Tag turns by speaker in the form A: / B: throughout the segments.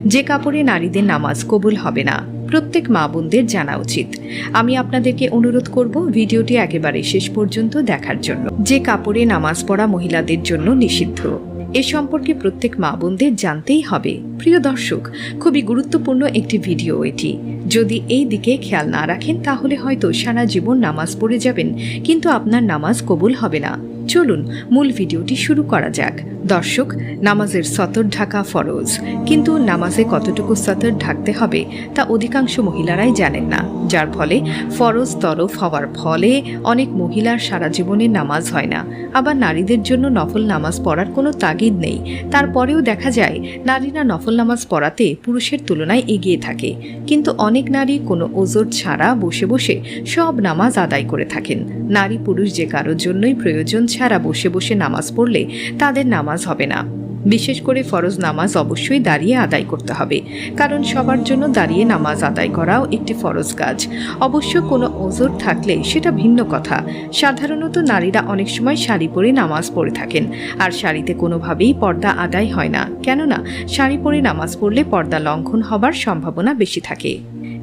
A: যে কাপড়ে নারীদের নামাজ কবুল হবে না, প্রত্যেক মা বোনদের জানা উচিত। আমি আপনাদেরকে অনুরোধ করব ভিডিওটি একেবারে শেষ পর্যন্ত দেখার জন্য। যে কাপড়ে নামাজ পড়া মহিলাদের জন্য নিষিদ্ধ, এ সম্পর্কে প্রত্যেক মা বোনদের জানতেই হবে। প্রিয় দর্শক, খুবই গুরুত্বপূর্ণ একটি ভিডিও এটি। যদি এই দিকে খেয়াল না রাখেন, তাহলে হয়তো সারা জীবন নামাজ পড়ে যাবেন, কিন্তু আপনার নামাজ কবুল হবে না। চলুন, মূল ভিডিওটি শুরু করা যাক। দর্শক, নামাজের সতর ঢাকা ফরজ। কিন্তু নামাজে কতটুকু সতর ঢাকতে হবে, তা অধিকাংশ মহিলারাই জানেন না। যার ফলে ফরজ তরফ হওয়ার ফলে অনেক মহিলার সারা জীবনে নামাজ হয় না। আবার নারীদের জন্য নফল নামাজ পড়ার কোনো তাগিদ নেই। তারপরেও দেখা যায়, নারীরা নফল নামাজ পড়াতে পুরুষের তুলনায় এগিয়ে থাকে। কিন্তু অনেক নারী কোনো ওজোর ছাড়া বসে বসে সব নামাজ আদায় করে থাকেন। নারী পুরুষ যে কারোর জন্যই প্রয়োজন ছাড়া বসে বসে নামাজ পড়লে তাদের নামাজ হবে না। বিশেষ করে ফরজ নামাজ অবশ্যই দাঁড়িয়ে আদায় করতে হবে, কারণ সবার জন্য দাঁড়িয়ে নামাজ আদায় করাও একটি ফরজ কাজ। অবশ্য কোনো ওজোর থাকলে সেটা ভিন্ন কথা। সাধারণত নারীরা অনেক সময় শাড়ি পরে নামাজ পড়ে থাকেন, আর শাড়িতে কোনোভাবেই পর্দা আদায় হয় না। কেননা, শাড়ি পরে নামাজ পড়লে পর্দা লঙ্ঘন হবার সম্ভাবনা বেশি থাকে।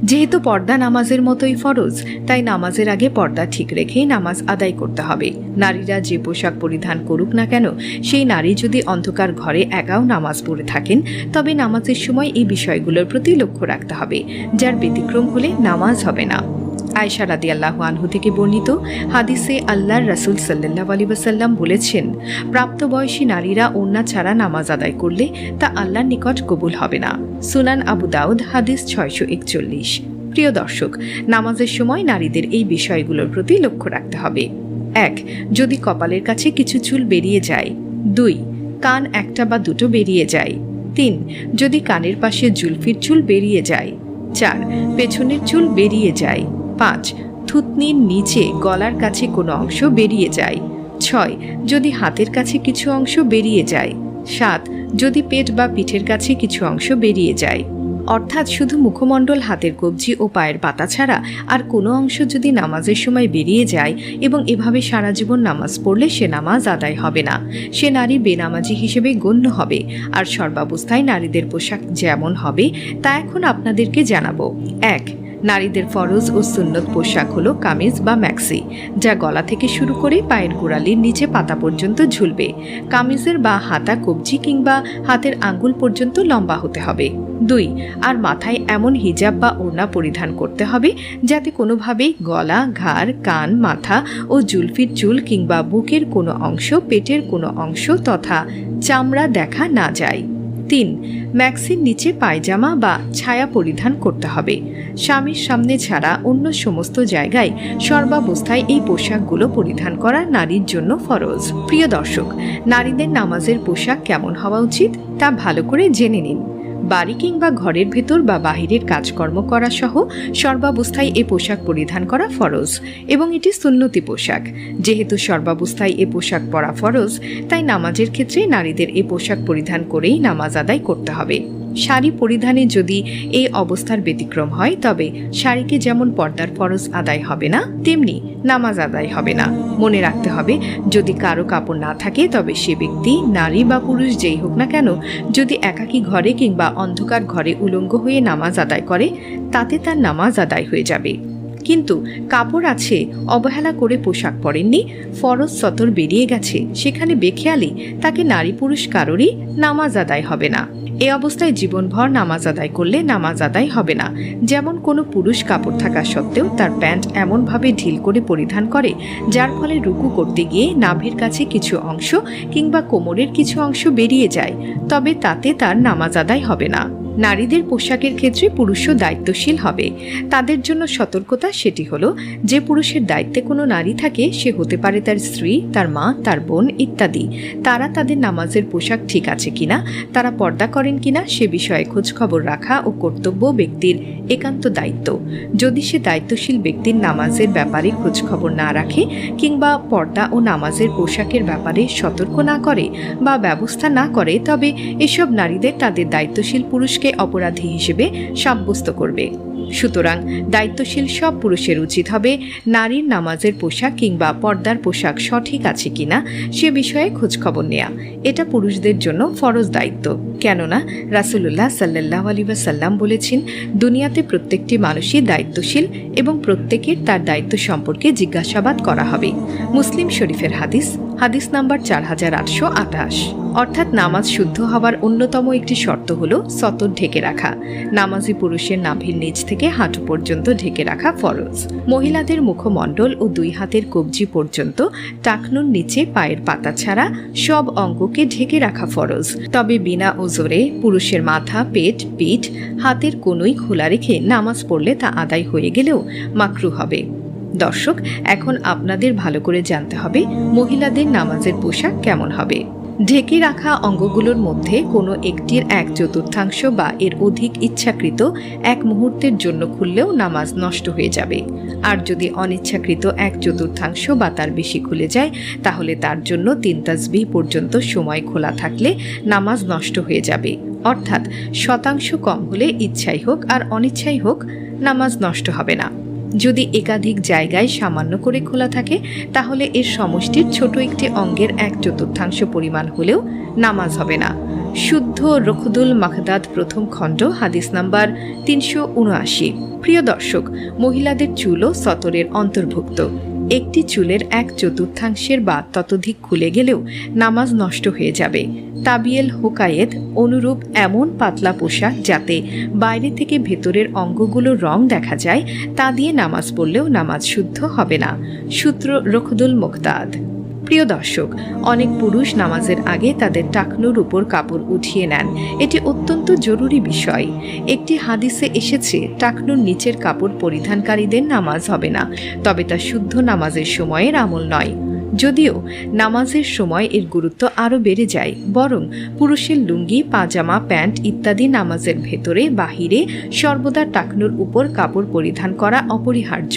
A: যেহেতু পর্দা নামাজের মতোই ফরজ, তাই নামাজের আগে পর্দা ঠিক রেখেই নামাজ আদায় করতে হবে। নারীরা যে পোশাক পরিধান করুক না কেন, সেই নারী যদি অন্ধকার ঘরে একাও নামাজ পড়ে থাকেন, তবে নামাজের সময় এই বিষয়গুলোর প্রতি লক্ষ্য রাখতে হবে, যার ব্যতিক্রম হলে নামাজ হবে না। আয়সা রাদি আল্লাহ আনহু থেকে বর্ণিত হাদিসে আল্লাহর রাসুল সাল্লাহ আলী ওসাল্লাম বলেছেন, প্রাপ্তবয়সী নারীরা ওন্না ছাড়া নামাজ আদায় করলে তা আল্লাহর নিকট কবুল হবে না। সুনান আবু দাউদ, হাদিস ছয়শো একচল্লিশ। প্রিয় দর্শক, নামাজের সময় নারীদের এই বিষয়গুলোর প্রতি লক্ষ্য রাখতে হবে। এক, যদি কপালের কাছে কিছু চুল বেরিয়ে যায়। দুই, কান একটা বা দুটো বেরিয়ে যায়। তিন, যদি কানের পাশে জুলফির চুল বেরিয়ে যায়। চার, পেছনের চুল বেরিয়ে যায়। পাঁচ, থুতনির নিচে গলার কাছে কোনো অংশ বেরিয়ে যায়। ছয়, যদি হাতের কাছে কিছু অংশ বেরিয়ে যায়। সাত, যদি পেট বা পিঠের কাছে কিছু অংশ বেরিয়ে যায়। অর্থাৎ শুধু মুখমণ্ডল, হাতের কবজি ও পায়ের পাতা ছাড়া আর কোনো অংশ যদি নামাজের সময় বেরিয়ে যায় এবং এভাবে সারা জীবন নামাজ পড়লে সে নামাজ আদায় হবে না। সে নারী বেনামাজি হিসেবে গণ্য হবে। আর সর্বাবস্থায় নারীদের পোশাক যেমন হবে, তা এখন আপনাদেরকে জানাব। এক নারীদের ফরজ ও সুন্নত পোশাক হলো কামিজ বা ম্যাক্সি, যা গলা থেকে শুরু করে পায়ের গোড়ালির নিচে পাতা পর্যন্ত ঝুলবে। কামিজের বা হাতা, কবজি কিংবা হাতের আঙ্গুল পর্যন্ত লম্বা হতে হবে। দুই, আর মাথায় এমন হিজাব বা ওড়না পরিধান করতে হবে, যাতে কোনোভাবেই গলা, ঘাড়, কান, মাথা ও জুলফির চুল কিংবা বুকের কোনো অংশ, পেটের কোনো অংশ তথা চামড়া দেখা না যায়। তিন, ম্যাক্সির নিচে পায়জামা বা ছায়া পরিধান করতে হবে। স্বামীর সামনে ছাড়া অন্য সমস্ত জায়গায় সর্বাবস্থায় এই পোশাকগুলো পরিধান করা নারীর জন্য ফরজ। প্রিয় দর্শক, নারীদের নামাজের পোশাক কেমন হওয়া উচিত তা ভালো করে জেনে নিন। বাড়ি কিংবা ঘরের ভেতর বা বাহিরের কাজকর্ম করা সহ সর্বাবস্থায় এ পোশাক পরিধান করা ফরজ এবং এটি সুন্নতি পোশাক। যেহেতু সর্বাবস্থায় এ পোশাক পরা ফরজ, তাই নামাজের ক্ষেত্রে নারীদের এ পোশাক পরিধান করেই নামাজ আদায় করতে হবে। শাড়ি পরিধানে যদি এই অবস্থার ব্যতিক্রম হয়, তবে শাড়িকে যেমন পর্দার ফরজ আদায় হবে না, তেমনি নামাজ আদায় হবে না। মনে রাখতে হবে, যদি কারও কাপড় না থাকে, তবে সে ব্যক্তি, নারী বা পুরুষ যেই হোক না কেন, যদি একাকী ঘরে কিংবা অন্ধকার ঘরে উলঙ্গ হয়ে নামাজ আদায় করে, তাতে তার নামাজ আদায় হয়ে যাবে। কিন্তু কাপড় আছে, অবহেলা করে পোশাক পরেননি, ফরজ সতর বেরিয়ে গেছে, সেখানে বেখেয়ালি, তাকে নারী পুরুষ কারোরই নামাজ আদায় হবে না। এ অবস্থায় জীবনভর নামাজ আদায় করলে নামাজ আদায় হবে না। যেমন কোনো পুরুষ কাপড় থাকা সত্ত্বেও তার প্যান্ট এমনভাবে ঢিল করে পরিধান করে, যার ফলে রুকু করতে গিয়ে নাভের কাছে কিছু অংশ কিংবা কোমরের কিছু অংশ বেরিয়ে যায়, তবে তাতে তার নামাজ আদায় হবে না। নারীদের পোশাকের ক্ষেত্রে পুরুষও দায়িত্বশীল হবে। তাদের জন্য সতর্কতা সেটি হলো, যে পুরুষের দায়িত্বে কোনো নারী থাকে, সে হতে পারে তার স্ত্রী, তার মা, তার বোন ইত্যাদি। তারা তাদের নামাজের পোশাক ঠিক আছে কিনা, তারা পর্দা করেন কিনা, সে বিষয়ে খোঁজখবর রাখা ও কর্তব্য ব্যক্তির একান্ত দায়িত্ব। যদি সে দায়িত্বশীল ব্যক্তির নামাজের ব্যাপারে খোঁজখবর না রাখে কিংবা পর্দা ও নামাজের পোশাকের ব্যাপারে সতর্ক না করে বা ব্যবস্থা না করে, তবে এসব নারীদের তাদের দায়িত্বশীল পুরুষকে পুরুষকে অপরাধী হিসেবে সাব্যস্ত করবে। সুতরাং দায়িত্বশীল সব পুরুষের উচিত হবে নারীর নামাজের পোশাক কিংবা পর্দার পোশাক সঠিক আছে কিনা সে বিষয়ে খোঁজখবর নেওয়া এটা পুরুষদের জন্য ফরজ দায়িত্ব। কেননা রাসুলুল্লাহ সাল্লাহ আলী সাল্লাম বলেছেন, দুনিয়াতে প্রত্যেকটি মানুষই দায়িত্বশীল এবং প্রত্যেকের তার দায়িত্ব সম্পর্কে জিজ্ঞাসাবাদ করা হবে। মুসলিম শরীফের হাদিস হাদিস নাম্বার চার হাজার আটশো আঠাশ। অর্থাৎ নামাজ শুদ্ধ হওয়ার অন্যতম একটি শর্ত হল সতর ঢেকে রাখা। নামাজি পুরুষের নাভির নিচ থেকে হাঁটু পর্যন্ত ঢেকে রাখা ফরজ। মহিলাদের মুখমণ্ডল ও দুই হাতের কবজি পর্যন্ত টাকনুর নিচে পায়ের পাতা ছাড়া সব অঙ্গকে ঢেকে রাখা ফরজ। তবে বিনা ওজোরে পুরুষের মাথা, পেট, পিঠ, হাতের কোনোই খোলা রেখে নামাজ পড়লে তা আদায় হয়ে গেলেও মাকরু হবে। দর্শক, এখন আপনাদের ভালো করে জানতে হবে মহিলাদের নামাজের পোশাক কেমন হবে। ঢেকে রাখা অঙ্গগুলোর মধ্যে কোনো একটির এক চতুর্থাংশ বা এর অধিক ইচ্ছাকৃত এক মুহূর্তের জন্য খুললেও নামাজ নষ্ট হয়ে যাবে। আর যদি অনিচ্ছাকৃত এক চতুর্থাংশ বা তার বেশি খুলে যায়, তাহলে তার জন্য তিন তাসবিহ পর্যন্ত সময় খোলা থাকলে নামাজ নষ্ট হয়ে যাবে। অর্থাৎ শতাংশ কম হলে ইচ্ছাই হোক আর অনিচ্ছাই হোক, নামাজ নষ্ট হবে না। যদি একাধিক জায়গায় সামান্য করে খোলা থাকে, তাহলে এর সমষ্টির ছোট একটি অঙ্গের এক চতুর্থাংশ পরিমাণ হলেও নামাজ হবে না। শুদ্ধ রখদুল মাখদাদ প্রথম খণ্ড, হাদিস নাম্বার তিনশো উনআশি। প্রিয় দর্শক, মহিলাদের চুলও সতরের অন্তর্ভুক্ত। একটি চুলের এক চতুর্থাংশের বা ততোধিক খুলে গেলেও নামাজ নষ্ট হয়ে যাবে। তাবিয়েল হোকায়েত অনুরূপ এমন পাতলা পোশাক যাতে বাইরে থেকে ভেতরের অঙ্গগুলোর রং দেখা যায়, তা দিয়ে নামাজ পড়লেও নামাজ শুদ্ধ হবে না। সূত্র রখদুল মোক্তাদ। প্রিয় দর্শক, অনেক পুরুষ নামাজের আগে তাদের টাকনুর উপর কাপড় উঠিয়ে নেন। এটি অত্যন্ত জরুরি বিষয়। একটি হাদিসে এসেছে, টাকনুর নিচের কাপড় পরিধানকারীদের নামাজ হবে না, তবে তা শুদ্ধ নামাজের সময়ের আমল নয়। যদিও নামাজের সময় এর গুরুত্ব আরও বেড়ে যায়, বরং পুরুষের লুঙ্গি, পাজামা, প্যান্ট ইত্যাদি নামাজের ভেতরে, বাহিরে সর্বদা টাকনুর উপর কাপড় পরিধান করা অপরিহার্য।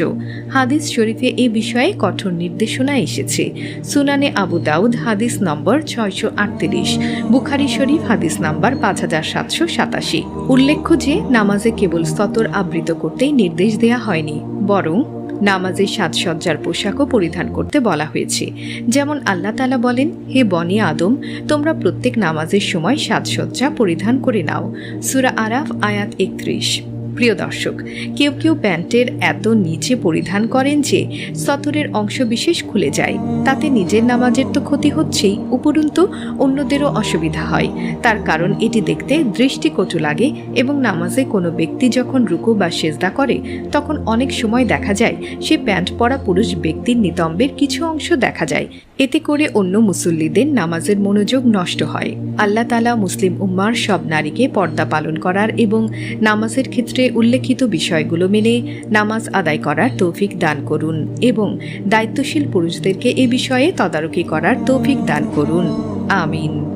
A: হাদিস শরীফে এ বিষয়ে কঠোর নির্দেশনা এসেছে। সুনানে আবু দাউদ, হাদিস নম্বর ছয়শো আটত্রিশ, বুখারি শরীফ, হাদিস নাম্বার পাঁচ হাজার সাতশো সাতাশি। উল্লেখ্য যে, নামাজে কেবল সতর আবৃত করতেই নির্দেশ দেয়া হয়নি, বরং নামাজের সাজসজ্জার পোশাকও পরিধান করতে বলা হয়েছে। যেমন আল্লাহ তালা বলেন, হে বনি আদম, তোমরা প্রত্যেক নামাজের সময় সাজসজ্জা পরিধান করে নাও। সুরা আরাফ আয়াত একত্রিশ। প্রিয় দর্শক, কেউ কেউ প্যান্টের এত নিচে পরিধান করেন যে সতরের অংশ বিশেষ খুলে যায়। তাতে নিজের নামাজের তো ক্ষতি হচ্ছেই, উপরন্তু অন্যদেরও অসুবিধা হয়। তার কারণ এটি দেখতে দৃষ্টিকটু লাগে এবং নামাজে কোনো ব্যক্তি যখন রুকু বা সেজদা করে, তখন অনেক সময় দেখা যায় সে প্যান্ট পরা পুরুষ ব্যক্তির নিতম্বের কিছু অংশ দেখা যায়। এতে করে অন্য মুসল্লিদের নামাজের মনোযোগ নষ্ট হয়। আল্লাহ তালা মুসলিম উম্মার সব নারীকে পর্দা পালন করার এবং নামাজের ক্ষেত্রে উল্লেখিত বিষয়গুলো মেনে নামাজ আদায় করার তৌফিক দান করুন এবং দায়িত্বশীল পুরুষদেরকে এ বিষয়ে তদারকি করার তৌফিক দান করুন। আমিন।